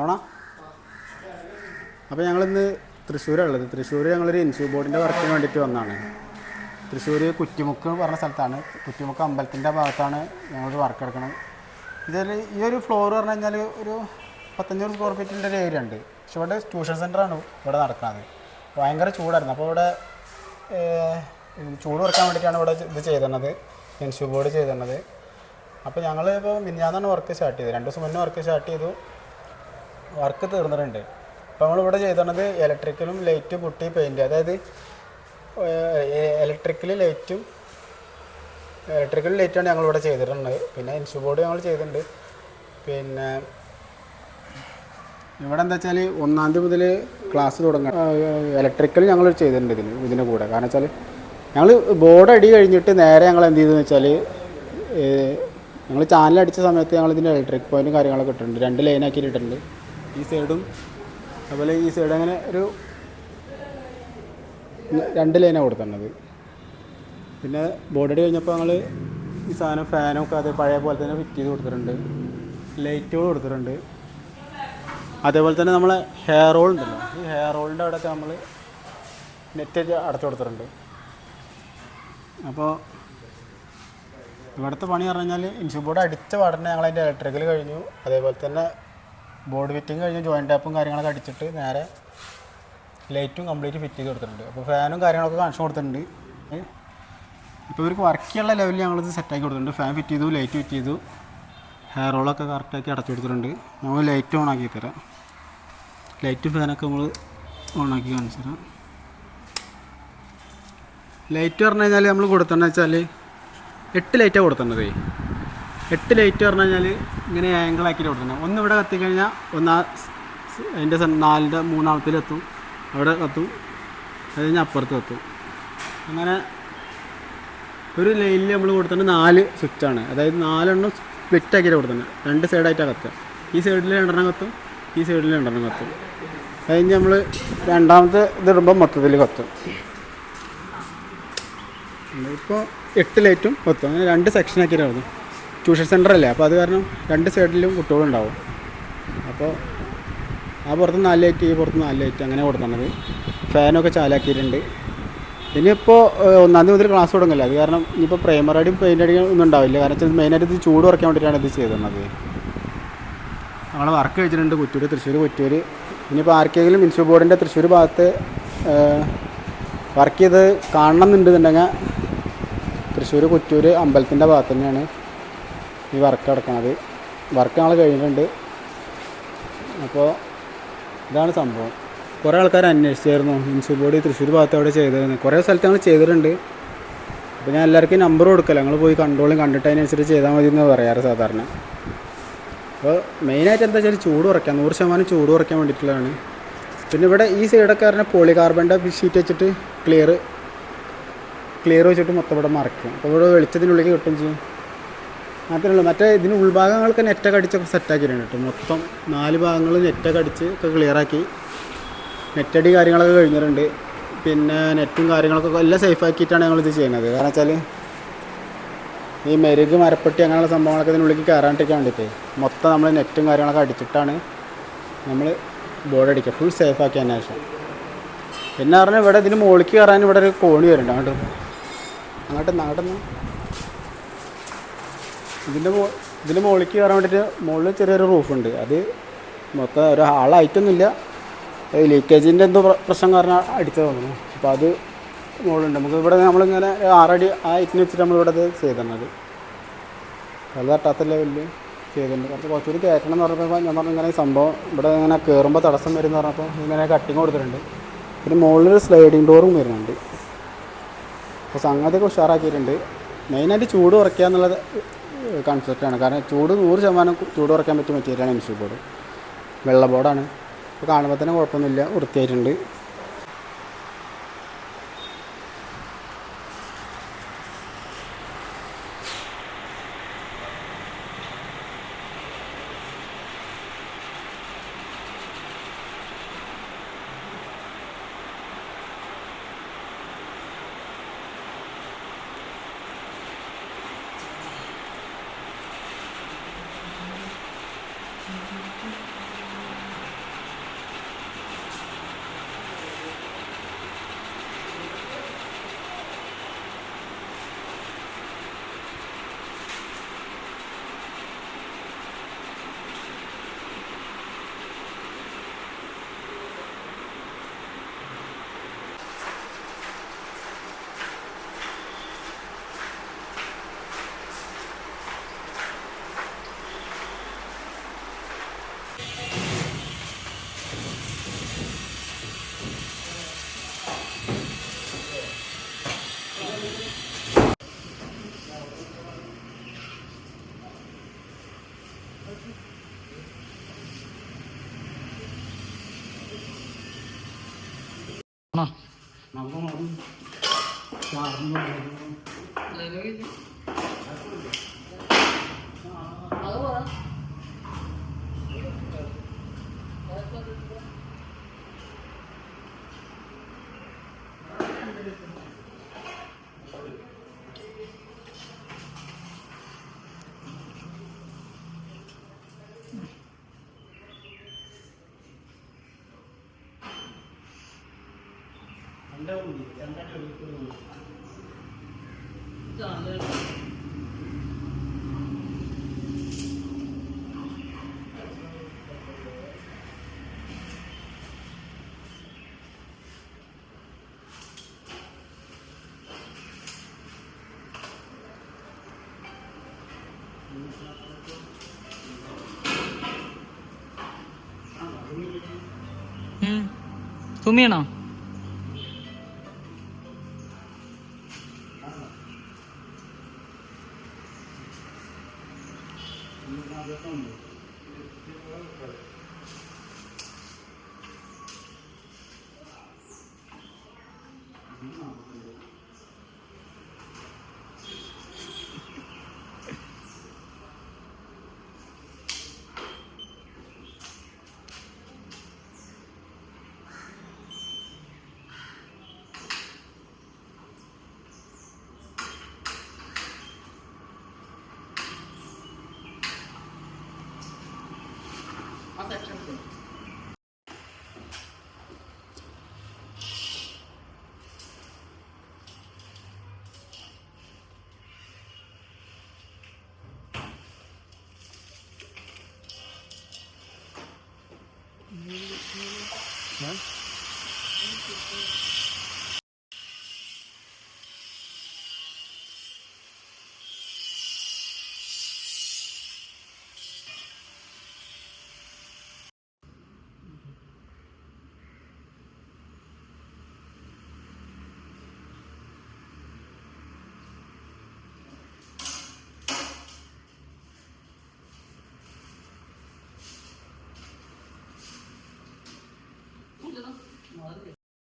ഓണ അപ്പോൾ ഞങ്ങളിന്ന് തൃശ്ശൂരുള്ളത് തൃശ്ശൂർ ഞങ്ങളൊരു ഇൻസ്യൂ ബോർഡിന്റെ വർക്കിന് വേണ്ടിയിട്ട് വന്നതാണ് തൃശ്ശൂർ കുറ്റിമുക്ക് പറഞ്ഞ സ്ഥലത്താണ്. കുറ്റിമുക്ക് അമ്പലത്തിന്റെ ഭാഗത്താണ് ഞങ്ങൾ വർക്ക് എടുക്കുന്നത് ഇതിൽ ഈ ഒരു ഫ്ലോർ പറഞ്ഞു കഴിഞ്ഞാൽ ഒരു പത്തഞ്ഞൂറ് സ്ക്വയർ ഫീറ്റിന്റെ ഒരു ഏരിയ ഉണ്ട്. പക്ഷെ ഇവിടെ ട്യൂഷൻ സെന്ററാണ് ഇവിടെ നടക്കുന്നത്. ഭയങ്കര ചൂടായിരുന്നു. അപ്പോൾ ഇവിടെ ചൂട് കുറയ്ക്കാൻ വേണ്ടിയിട്ടാണ് ഇവിടെ ഇത് ചെയ്തിരുന്നത് ഇൻസ്യൂ ബോർഡ് ചെയ്തിരുന്നത് അപ്പോൾ ഞങ്ങൾ ഇപ്പോൾ മിനിഞ്ഞാന്നാണ് വർക്ക് സ്റ്റാർട്ട് ചെയ്തത്. രണ്ട് ദിവസം മുന്നേ വർക്ക് സ്റ്റാർട്ട് ചെയ്തു. വർക്ക് തീർന്നിട്ടുണ്ട്. അപ്പോൾ നമ്മളിവിടെ ചെയ്തത് ഇലക്ട്രിക്കലും ലൈറ്റ് പുട്ടി പെയിന്റ് അതായത് ഇലക്ട്രിക്കൽ ലൈറ്റും ഇലക്ട്രിക്കൽ ലൈറ്റാണ് ഞങ്ങളിവിടെ ചെയ്തിട്ടുള്ളത്. പിന്നെ ഇൻഷു ബോർഡ് ഞങ്ങൾ ചെയ്തിട്ടുണ്ട്. പിന്നെ ഇവിടെ എന്താ വെച്ചാൽ ഒന്നാം തീയതി മുതൽ ക്ലാസ് തുടങ്ങാം ഇലക്ട്രിക്കൽ ഞങ്ങൾ ചെയ്തിട്ടുണ്ട് ഇതിന് ഇതിന്റെ കൂടെ. കാരണം വെച്ചാൽ ഞങ്ങൾ ബോർഡ് അടി കഴിഞ്ഞിട്ട് നേരെ ഞങ്ങൾ എന്ത് ചെയ്തെന്ന് വെച്ചാൽ ഞങ്ങൾ ചാനൽ അടിച്ച സമയത്ത് ഞങ്ങൾ ഇതിന്റെ ഇലക്ട്രിക് പോയിന്റും കാര്യങ്ങളൊക്കെ ഇട്ടിട്ടുണ്ട്. രണ്ട് ലൈനാക്കി ഇട്ടിട്ടുണ്ട്. ഈ സൈഡും അതുപോലെ ഈ സൈഡ് അങ്ങനെ ഒരു രണ്ട് ലൈനാണ് കൊടുത്തിട്ടുള്ളത്. പിന്നെ ബോർഡടി കഴിഞ്ഞപ്പോൾ ഞങ്ങൾ ഈ സാധനം ഫാനൊക്കെ അതേ പഴയ പോലെ തന്നെ ഫിറ്റ് ചെയ്ത് കൊടുത്തിട്ടുണ്ട്. ലൈറ്റുകൾ കൊടുത്തിട്ടുണ്ട്. അതേപോലെ തന്നെ നമ്മളെ ഹെയർ റോൾ ഉണ്ടല്ലോ. ഈ ഹെയർ റോളിന്റെ അവിടെയൊക്കെ നമ്മൾ നെറ്റ് അടച്ചു കൊടുത്തിട്ടുണ്ട്. അപ്പോൾ ഇവിടുത്തെ പണി പറഞ്ഞു കഴിഞ്ഞാൽ ഇൻഷു ബോർഡ് അടിച്ച പാടന്നെ ഞങ്ങൾ അതിന്റെ ഇലക്ട്രിക്കൽ കഴിഞ്ഞു. അതേപോലെ തന്നെ ബോർഡ് ഫിറ്റിംഗ് കഴിഞ്ഞു ജോയിന്റ് ടാപ്പും കാര്യങ്ങളൊക്കെ അടിച്ചിട്ട് നേരെ ലൈറ്റും കംപ്ലീറ്റ് ഫിറ്റ് ചെയ്ത് കൊടുത്തിട്ടുണ്ട്. അപ്പോൾ ഫാനും കാര്യങ്ങളൊക്കെ കണക്ഷൻ കൊടുത്തിട്ടുണ്ട്. ഇപ്പോൾ ഇവർക്ക് വർക്ക് ചെയ്യാനുള്ള ലെവലിൽ ഞങ്ങളിത് സെറ്റാക്കി കൊടുത്തിട്ടുണ്ട്. ഫാൻ ഫിറ്റ് ചെയ്തു ലൈറ്റ് ഫിറ്റ് ചെയ്തു. ഹെയർ റോളൊക്കെ കറക്റ്റാക്കി അടച്ചു കൊടുത്തിട്ടുണ്ട്. നമ്മൾ ലൈറ്റ് ഓൺ ആക്കി തരാം. ലൈറ്റും ഫാനൊക്കെ നമ്മൾ ഓൺ ആക്കി കാണിച്ചു തരാം. ലൈറ്റ് പറഞ്ഞു കഴിഞ്ഞാൽ നമ്മൾ കൊടുത്തതെന്ന് വെച്ചാൽ എട്ട് ലൈറ്റാണ് കൊടുത്തേണ്ടത് എട്ട് ലൈറ്റ് പറഞ്ഞു കഴിഞ്ഞാൽ ഇങ്ങനെ ആംഗിൾ ആക്കി കൊടുക്കുന്നത്. ഒന്ന് ഇവിടെ കത്തിക്കഴിഞ്ഞാൽ ഒന്ന് അതിന്റെ നാലിന്റെ മൂന്നാമത്തിലെത്തും അവിടെ കത്തും അത് കഴിഞ്ഞാൽ അപ്പുറത്ത് കത്തും അങ്ങനെ ഒരു ലൈനിൽ നമ്മൾ കൊടുത്തിട്ട് നാല് സ്വിച്ചാണ് അതായത് നാലെണ്ണം സ്പ്ലിറ്റ് ആക്കി കൊടുത്തേ രണ്ട് സൈഡായിട്ടാണ് കത്തുക. ഈ സൈഡിൽ രണ്ടെണ്ണം കത്തും. ഈ സൈഡിൽ രണ്ടെണ്ണം കത്തും. അത് കഴിഞ്ഞ് നമ്മൾ രണ്ടാമത്തെ ഇതിടുമ്പോൾ മൊത്തത്തിൽ കത്തും. ഇപ്പോൾ എട്ട് ലൈറ്റും കത്തും അങ്ങനെ രണ്ട് സെക്ഷനാക്കിയിട്ട് കത്തും ട്യൂഷൻ സെന്റർ അല്ലേ? അപ്പോൾ അത് കാരണം രണ്ട് സൈഡിലും കുട്ടികളുണ്ടാവും അപ്പോൾ ആ പുറത്ത് നാല് ലൈറ്റ് ഈ പുറത്ത് നാല് ലൈറ്റ് അങ്ങനെ കൊടുത്തത് ഫാനൊക്കെ ചാലാക്കിയിട്ടുണ്ട്. ഇനിയിപ്പോൾ ഒന്നാം തീയതി മുതൽ ക്ലാസ് തുടങ്ങില്ല? അത് കാരണം ഇനിയിപ്പോൾ പ്രൈമറി അടിയും പെയിന്റ് അടിയും ഒന്നും ഉണ്ടാവില്ല. കാരണം വെച്ചാൽ മെയിനായിട്ട് ഇത് ചൂട് കുറയ്ക്കാൻ വേണ്ടിയിട്ടാണ് ഇത് ചെയ്തിരുന്നത് ഞങ്ങൾ വർക്ക് കഴിച്ചിട്ടുണ്ട് കുറ്റൂർ തൃശ്ശൂർ കുറ്റൂർ ഇനിയിപ്പോൾ ആർക്കെങ്കിലും മുനിസിപ്പൽ ബോർഡിന്റെ തൃശ്ശൂർ ഭാഗത്ത് വർക്ക് ചെയ്ത് കാണണം എന്നുണ്ടെന്നുണ്ടെങ്കിൽ തൃശ്ശൂർ കുറ്റൂർ അമ്പലത്തിന്റെ ഭാഗത്ത് തന്നെയാണ് ഈ വർക്ക് നടക്കുന്നത് വർക്ക് ഞങ്ങൾ കഴിഞ്ഞിട്ടുണ്ട്. അപ്പോൾ ഇതാണ് സംഭവം. കുറേ ആൾക്കാർ അന്വേഷിച്ചായിരുന്നു. ഇൻസ്യൂ ബോർഡ് തൃശ്ശൂർ ഭാഗത്ത് അവിടെ ചെയ്തിരുന്നത് കുറേ സ്ഥലത്ത് ഞങ്ങൾ ചെയ്തിട്ടുണ്ട്. അപ്പോൾ ഞാൻ എല്ലാവർക്കും നമ്പർ കൊടുക്കല്ല ഞങ്ങൾ പോയി കണ്ട്രോളും കണ്ടിട്ട് അതിനനുസരിച്ച് ചെയ്താൽ മതി എന്ന് പറയാറ് സാധാരണ. അപ്പോൾ മെയിനായിട്ട് എന്താ വെച്ചാൽ ചൂട് കുറയ്ക്കാം നൂറ് ശതമാനം ചൂട് കുറയ്ക്കാൻ വേണ്ടിയിട്ടുള്ളതാണ്. പിന്നെ ഇവിടെ ഈ സൈഡൊക്കെ പറഞ്ഞാൽ പോളികാർബണിന്റെ ഷീറ്റ് വെച്ചിട്ട് ക്ലിയർ ക്ലിയർ വെച്ചിട്ട് മൊത്തം ഇവിടെ മറക്കും. അപ്പോൾ ഇവിടെ വെളിച്ചത്തിനുള്ളിലേക്ക് കിട്ടും ചെയ്യും. മാത്രമല്ല മറ്റേ ഇതിന് ഉൾഭാഗങ്ങൾക്ക് നെറ്റൊക്കെ അടിച്ചൊക്കെ സെറ്റാക്കിയിട്ടുണ്ട് കേട്ടോ. മൊത്തം നാല് ഭാഗങ്ങൾ നെറ്റൊക്കെ അടിച്ച് ഒക്കെ ക്ലിയറാക്കി നെറ്റടി കാര്യങ്ങളൊക്കെ കഴിഞ്ഞിട്ടുണ്ട്. പിന്നെ നെറ്റും കാര്യങ്ങളൊക്കെ എല്ലാം സേഫ് ആക്കിയിട്ടാണ് ഞങ്ങൾ ഇത് ചെയ്യുന്നത്. കാരണം വെച്ചാൽ ഈ മെരുക് മരപ്പെട്ടി അങ്ങനെയുള്ള സംഭവങ്ങളൊക്കെ ഇതിനുള്ളിൽ കയറാണ്ടിരിക്കാൻ വേണ്ടിയിട്ട് മൊത്തം നമ്മൾ നെറ്റും കാര്യങ്ങളൊക്കെ അടിച്ചിട്ടാണ് നമ്മൾ ബോർഡ് അടിക്കുക. ഫുൾ സേഫ് ആക്കിയ ശേഷം പിന്നെ പറഞ്ഞാൽ ഇവിടെ ഇതിന് മുകളിലേക്ക് കയറാൻ ഇവിടെ ഒരു കോണി വരുന്നുണ്ട് അങ്ങോട്ട് അങ്ങോട്ട് നടന്നു ഇതിന്റെ മോ ഇതിന്റെ മുകളിലേക്ക് കയറാൻ വേണ്ടിയിട്ട് മുകളിൽ ചെറിയൊരു റൂഫുണ്ട്. അത് മൊത്തം ഒരു ഹാളായിട്ടൊന്നുമില്ല ലീക്കേജിന്റെ എന്തോ പ്രശ്നം കാരണം അടിച്ചു തോന്നുന്നു. അപ്പോൾ അത് മുകളിലുണ്ട് നമുക്ക് ഇവിടെ നമ്മളിങ്ങനെ ആറടി ആ ഇറ്റിന് വെച്ചിട്ട് നമ്മളിവിടെ അത് ചെയ്തിരുന്നത് അത് തട്ടാത്ത ലെവലിൽ ചെയ്തിട്ടുണ്ട് കുറച്ച് കുറച്ചുകൂടി കയറ്റണം എന്ന് പറഞ്ഞപ്പോൾ ഞാൻ പറഞ്ഞു ഇങ്ങനെ സംഭവം ഇവിടെ ഇങ്ങനെ കയറുമ്പോൾ തടസ്സം വരും എന്ന് പറഞ്ഞപ്പോൾ ഇങ്ങനെ കട്ടിങ് കൊടുത്തിട്ടുണ്ട്. പിന്നെ മുകളിൽ സ്ലൈഡിങ് ഡോറും വരുന്നുണ്ട്. അപ്പോൾ സംഗതിയൊക്കെ ഉഷാറാക്കിയിട്ടുണ്ട്. മെയിനായിട്ട് ചൂട് കുറയ്ക്കുക എന്നുള്ളത് കൺസെപ്റ്റാണ് കാരണം ചൂട് നൂറ് ശതമാനം ചൂട് കുറയ്ക്കാൻ പറ്റിയ മെറ്റീരിയലാണ് ഇൻഷ്യൂ ബോർഡ് വെള്ള ബോർഡാണ് അപ്പോൾ കാണുമ്പോൾ തന്നെ കുഴപ്പമൊന്നുമില്ല വൃത്തിയായിട്ടുണ്ട്. Hello. Hello. 嗯，做面了。madurez.